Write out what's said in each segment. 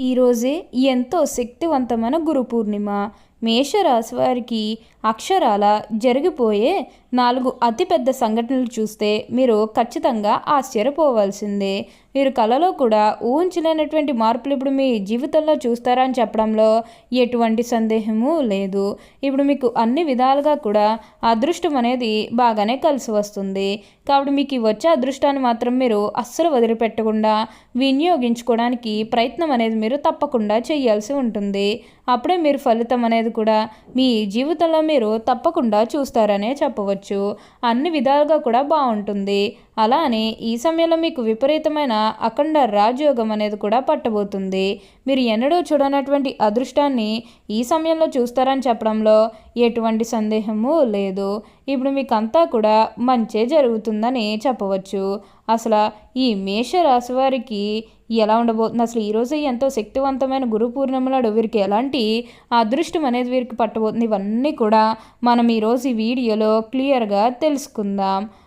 ఈరోజే ఎంతో శక్తివంతమైన గురు పూర్ణిమ. మేషరాశి వారికి అక్షరాల జరిగిపోయే నాలుగు అతిపెద్ద సంఘటనలు చూస్తే మీరు ఖచ్చితంగా ఆశ్చర్యపోవాల్సిందే. మీరు కళలో కూడా ఊహించలేనటువంటి మార్పులు ఇప్పుడు మీ జీవితంలో చూస్తారా అని చెప్పడంలో ఎటువంటి సందేహము లేదు. ఇప్పుడు మీకు అన్ని విధాలుగా కూడా అదృష్టం అనేది బాగానే కలిసి వస్తుంది. కాబట్టి మీకు వచ్చే అదృష్టాన్ని మాత్రం మీరు అస్సలు వదిలిపెట్టకుండా వినియోగించుకోవడానికి ప్రయత్నం అనేది మీరు తప్పకుండా చేయాల్సి ఉంటుంది. అప్పుడే మీరు ఫలితం అనేది కూడా మీ జీవితంలో మీరు తప్పకుండా చూస్తారనే చెప్పవచ్చు. అన్ని విధాలుగా కూడా బాగుంటుంది. అలానే ఈ సమయంలో మీకు విపరీతమైన అఖండ రాజయోగం అనేది కూడా పట్టబోతుంది. మీరు ఎన్నడూ చూడనటువంటి అదృష్టాన్ని ఈ సమయంలో చూస్తారని చెప్పడంలో ఎటువంటి సందేహము లేదు. ఇప్పుడు మీకు అంతా కూడా మంచే జరుగుతుందని చెప్పవచ్చు. అసలు ఈ మేషరాశి వారికి ఎలా ఉండబోతుంది? అసలు ఈరోజు ఎంతో శక్తివంతమైన గురు పూర్ణిమలాడు వీరికి ఎలాంటి అదృష్టం అనేది వీరికి పట్టబోతుంది? ఇవన్నీ కూడా మనం ఈరోజు ఈ వీడియోలో క్లియర్గా తెలుసుకుందాం.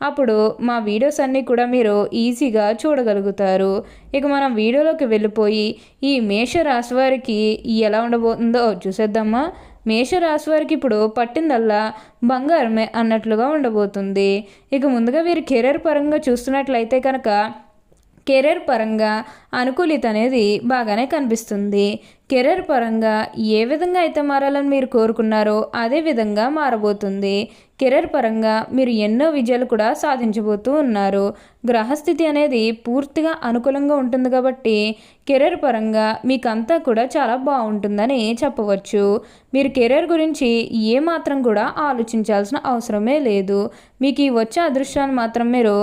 అప్పుడు మా వీడియోస్ అన్నీ కూడా మీరు ఈజీగా చూడగలుగుతారు. ఇక మనం వీడియోలోకి వెళ్ళిపోయి ఈ మేషరాశి వారికి ఎలా ఉండబోతుందో చూసేద్దామా? మేషరాశి వారికి ఇప్పుడు పట్టిందల్లా బంగారమే అన్నట్లుగా ఉండబోతుంది. ఇక ముందుగా వీరు కెరీర్ పరంగా చూస్తున్నట్లయితే కనుక కెరీర్ పరంగా అనుకూలిత అనేది బాగానే కనిపిస్తుంది. కెరీర్ పరంగా ఏ విధంగా అయితే మారాలని మీరు కోరుకున్నారో అదే విధంగా మారబోతుంది. కెరీర్ పరంగా మీరు ఎన్నో విజయాలు కూడా సాధించబోతూ ఉన్నారు. గ్రహస్థితి అనేది పూర్తిగా అనుకూలంగా ఉంటుంది కాబట్టి కెరీర్ పరంగా మీకంతా కూడా చాలా బాగుంటుందని చెప్పవచ్చు. మీరు కెరీర్ గురించి ఏమాత్రం కూడా ఆలోచించాల్సిన అవసరమే లేదు. మీకు ఈ వచ్చే అదృష్టాన్ని మాత్రం మీరు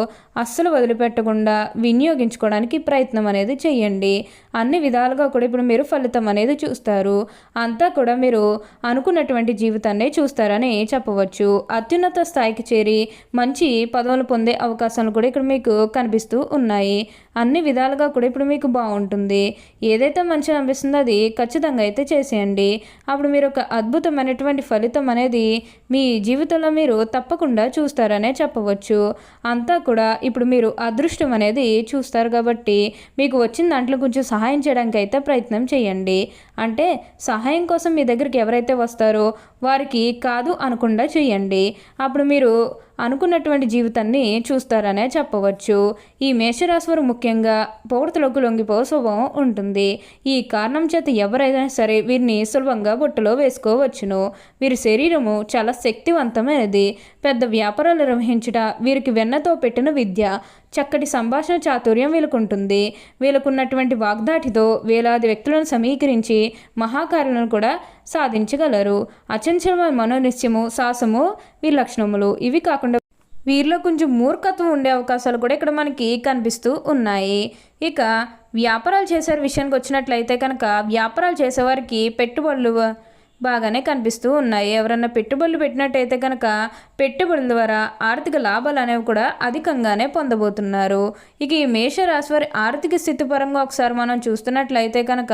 అస్సలు వదిలిపెట్టకుండా వినియోగించుకోవడానికి ప్రయత్నం అనేది చేయండి. అన్ని విధాలుగా కూడా ఇప్పుడు మీరు ఫలితం అనేది చూస్తారు. అంతా కూడా మీరు అనుకున్నటువంటి జీవితాన్ని చూస్తారని చెప్పవచ్చు. అత్యున్నత స్థాయికి చేరి మంచి పదవులు పొందే అవకాశాలు కూడా ఇక్కడ మీకు కనిపిస్తూ ఉన్నాయి. అన్ని విధాలుగా కూడా ఇప్పుడు మీకు బాగుంటుంది. ఏదైతే మంచిగా అనిపిస్తుందో అది ఖచ్చితంగా అయితే చేసేయండి. అప్పుడు మీరు ఒక అద్భుతమైనటువంటి ఫలితం అనేది మీ జీవితంలో మీరు తప్పకుండా చూస్తారనే చెప్పవచ్చు. అంతా కూడా ఇప్పుడు మీరు అదృష్టం అనేది చూస్తారు కాబట్టి మీకు వచ్చిన దాంట్లో కొంచెం సహాయం చేయడానికి అయితే ప్రయత్నం చేయండి. అంటే సహాయం కోసం మీ దగ్గరికి ఎవరైతే వస్తారో వారికి కాదు అనకుండా చేయండి. అప్పుడు మీరు అనుకున్నటువంటి జీవితాన్ని చూస్తారనే చెప్పవచ్చు. ఈ మేషరాశివారు ముఖ్యంగా పౌరతులకు లొంగిపో స్వభావం ఉంటుంది. ఈ కారణం చేత ఎవరైనా సరే వీరిని సులభంగా బుట్టలో వేసుకోవచ్చును. వీరి శరీరము చాలా శక్తివంతమైనది. పెద్ద వ్యాపారాలు నిర్వహించుట వీరికి వెన్నతో పెట్టిన విద్య చక్కటి సంభాషణ చాతుర్యం వీళ్ళకుంటుంది. వీళ్ళకున్నటువంటి వాగ్దాటితో వేలాది వ్యక్తులను సమీకరించి మహాకారులను కూడా సాధించగలరు. అచంచలమైన మనోనిశ్చయము సాహసము వీరి లక్షణములు ఇవి కాకుండా వీరిలో కొంచెం మూర్ఖత్వం ఉండే అవకాశాలు కూడా ఇక్కడ మనకి కనిపిస్తూ ఉన్నాయి. ఇక వ్యాపారాలు చేసే విషయానికి వచ్చినట్లయితే కనుక వ్యాపారాలు చేసేవారికి పెట్టుబడులు బాగానే కనిపిస్తూ ఉన్నాయి. ఎవరన్నా పెట్టుబడులు పెట్టినట్టయితే కనుక పెట్టుబడుల ద్వారా ఆర్థిక లాభాలు అనేవి కూడా అధికంగానే పొందబోతున్నారు. ఇక ఈ మేషరాశి వారి ఆర్థిక స్థితి పరంగా ఒకసారి మనం చూస్తున్నట్లయితే కనుక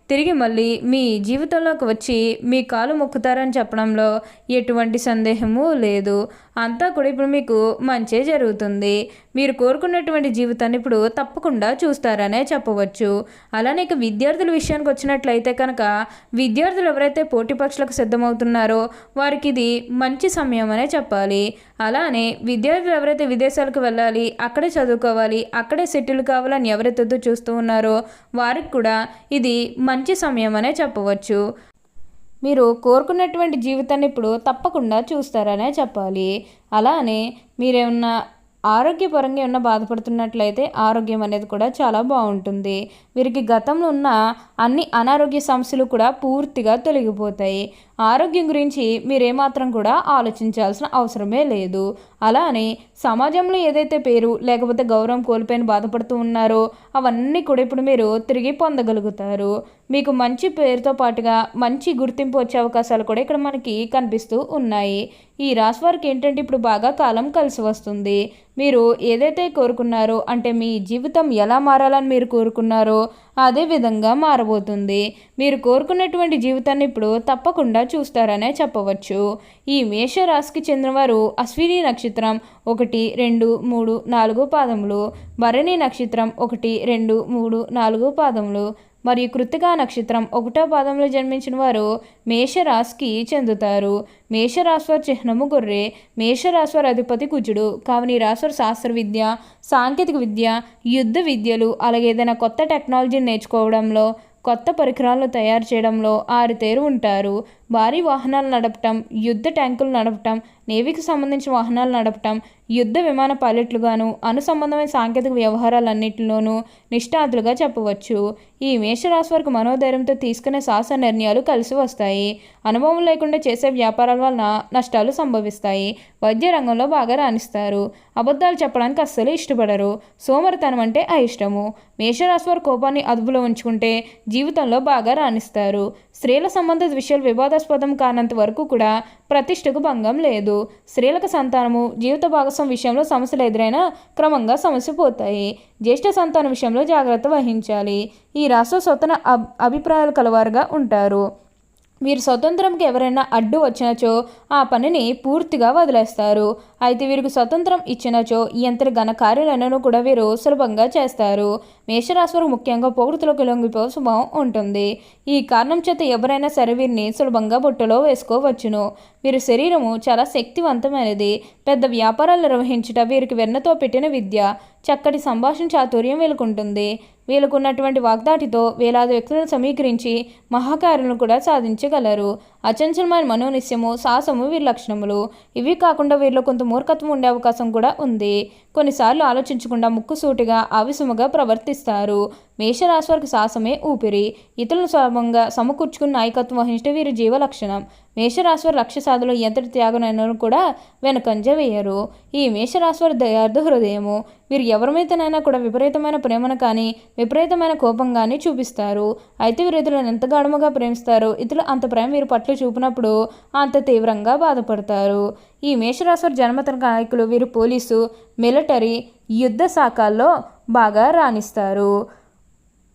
తిరిగి మళ్ళీ మీ జీవితంలోకి వచ్చి మీ కాలు మొక్కుతారని చెప్పడంలో ఎటువంటి సందేహము లేదు. అంతా కూడా ఇప్పుడు మీకు మంచే జరుగుతుంది. మీరు కోరుకున్నటువంటి జీవితాన్ని ఇప్పుడు తప్పకుండా చూస్తారనే చెప్పవచ్చు. అలానే ఇక విద్యార్థుల విషయానికి వచ్చినట్లయితే కనుక విద్యార్థులు ఎవరైతే పోటీ పరీక్షలకు సిద్ధమవుతున్నారో వారికి ఇది మంచి సమయం అనే చెప్పాలి. అలానే విద్యార్థులు ఎవరైతే విదేశాలకు వెళ్ళాలి అక్కడే చదువుకోవాలి అక్కడే సెటిల్ కావాలని ఎవరైతే చూస్తూ ఉన్నారో వారికి కూడా ఇది మంచి మంచి సమయం అనే చెప్పవచ్చు. మీరు కోరుకున్నటువంటి జీవితాన్ని ఇప్పుడు తప్పకుండా చూస్తారనే చెప్పాలి. అలానే మీరేమన్నా ఆరోగ్యపరంగా ఉన్న బాధపడుతున్నట్లయితే ఆరోగ్యం అనేది కూడా చాలా బాగుంటుంది. వీరికి గతంలో ఉన్న అన్ని అనారోగ్య సమస్యలు కూడా పూర్తిగా తొలగిపోతాయి. ఆరోగ్యం గురించి మీరేమాత్రం కూడా ఆలోచించాల్సిన అవసరమే లేదు. అలానే సమాజంలో ఏదైతే పేరు లేకపోతే గౌరవం కోల్పోయిన బాధపడుతూ ఉన్నారో అవన్నీ కూడా ఇప్పుడు మీరు తిరిగి పొందగలుగుతారు. మీకు మంచి పేరుతో పాటుగా మంచి గుర్తింపు వచ్చే అవకాశాలు కూడా ఇక్కడ మనకి కనిపిస్తూ ఉన్నాయి. ఈ రాశి వారికి ఏంటంటే ఇప్పుడు బాగా కాలం కలిసి వస్తుంది. మీరు ఏదైతే కోరుకున్నారో అంటే మీ జీవితం ఎలా మారాలని మీరు కోరుకున్నారో అదే విధంగా మారబోతుంది. మీరు కోరుకున్నటువంటి జీవితాన్ని ఇప్పుడు తప్పకుండా చూస్తారనే చెప్పవచ్చు. ఈ మేషరాశికి చెందినవారు అశ్విని నక్షత్రం ఒకటి రెండు మూడు నాలుగు పాదములు భరణి నక్షత్రం ఒకటి రెండు మూడు నాలుగు పాదములు మరియు కృతికా నక్షత్రం ఒకటో పాదంలో జన్మించిన వారు మేషరాశికి చెందుతారు. మేషరాశివారి చిహ్నము గొర్రె మేషరాశివారి అధిపతి కుజుడు కావున ఈ శాస్త్ర విద్య సాంకేతిక విద్య యుద్ధ విద్యలు అలాగే ఏదైనా కొత్త టెక్నాలజీని నేర్చుకోవడంలో కొత్త పరికరాలను తయారు చేయడంలో ఆరితేరు ఉంటారు. భారీ వాహనాలు నడపటం యుద్ధ ట్యాంకులు నడపటం నేవీకి సంబంధించిన వాహనాలు నడపటం యుద్ధ విమాన పైలట్లుగాను అనుసంబంధమైన సాంకేతిక వ్యవహారాలన్నింటిలోనూ నిష్ణాతులుగా చెప్పవచ్చు. ఈ మేషరాశి వారికి మనోధైర్యంతో తీసుకునే సాహస నిర్ణయాలు కలిసి వస్తాయి. అనుభవం లేకుండా చేసే వ్యాపారాల వలన నష్టాలు సంభవిస్తాయి. వైద్య రంగంలో బాగా రాణిస్తారు. అబద్ధాలు చెప్పడానికి అస్సలు ఇష్టపడరు. సోమరితనం అంటే అయిష్టము. మేషరాశి వారి కోపాన్ని అదుపులో ఉంచుకుంటే జీవితంలో బాగా రాణిస్తారు. స్త్రీల సంబంధ విషయాలు వివాదాస్పదం కానంత వరకు కూడా ప్రతిష్టకు భంగం లేదు. స్త్రీలకు సంతానము జీవిత భాగస్వామి విషయంలో సమస్యలు ఎదురైనా క్రమంగా సమస్య పోతాయి. జ్యేష్ఠ సంతానం విషయంలో జాగ్రత్త వహించాలి. ఈ రాష్ట్ర స్వతన అబ్ అభిప్రాయాలు కలవారుగా ఉంటారు. వీరు స్వతంత్రంకి ఎవరైనా అడ్డు వచ్చినచో ఆ పనిని పూర్తిగా వదిలేస్తారు. అయితే వీరికి స్వతంత్రం ఇచ్చినచో ఎంతటి ఘన కార్యాలను కూడా వీరు సులభంగా చేస్తారు. మేషరాశి ముఖ్యంగా పొగుడుతులకు లొంగిపో శుభం ఉంటుంది. ఈ కారణం చేత ఎవరైనా సరే వీరిని సులభంగా బుట్టలో వేసుకోవచ్చును. వీరి శరీరము చాలా శక్తివంతమైనది. పెద్ద వ్యాపారాలు నిర్వహించుట వీరికి వెన్నతో పెట్టిన విద్య. చక్కటి సంభాషణ చాతుర్యం వీళ్ళకుంటుంది. వీళ్ళకున్నటువంటి వాగ్దాటితో వేలాది వ్యక్తులను సమీకరించి మహాకారులను కూడా సాధించగలరు. అచంచలమైన మనోనిశ్యము సాహసము వీరి లక్షణములు. ఇవి కాకుండా వీరిలో కొంత మూర్ఖత్వం ఉండే అవకాశం కూడా ఉంది. కొన్నిసార్లు ఆలోచించకుండా ముక్కుసూటిగా ఆవిసముగా ప్రవర్తిస్తారు. మేషరాశి వారికి సాహసమే ఊపిరి. ఇతరులను సులభంగా సమకూర్చుకుని నాయకత్వం వహించడం వీరి జీవ లక్షణం మేషరాశ్వర వారి లక్ష్య ఎంతటి త్యాగనైనా కూడా వెనకంజ వేయరు. ఈ మేషరాశ్వర వారి దయార్థ హృదయము వీరు ఎవరిమైతేనైనా కూడా విపరీతమైన ప్రేమను కానీ విపరీతమైన కోపం కానీ చూపిస్తారు. అయితే వీరు ఇతరులను ఎంత గాఢముగా ప్రేమిస్తారు ఇతరులు అంత ప్రేమ వీరి పట్ల చూపినప్పుడు అంత తీవ్రంగా బాధపడతారు. ఈ మేషరాశ్వర జన్మతన నాయకులు వీరు పోలీసు మిలిటరీ యుద్ధ శాఖల్లో బాగా రాణిస్తారు.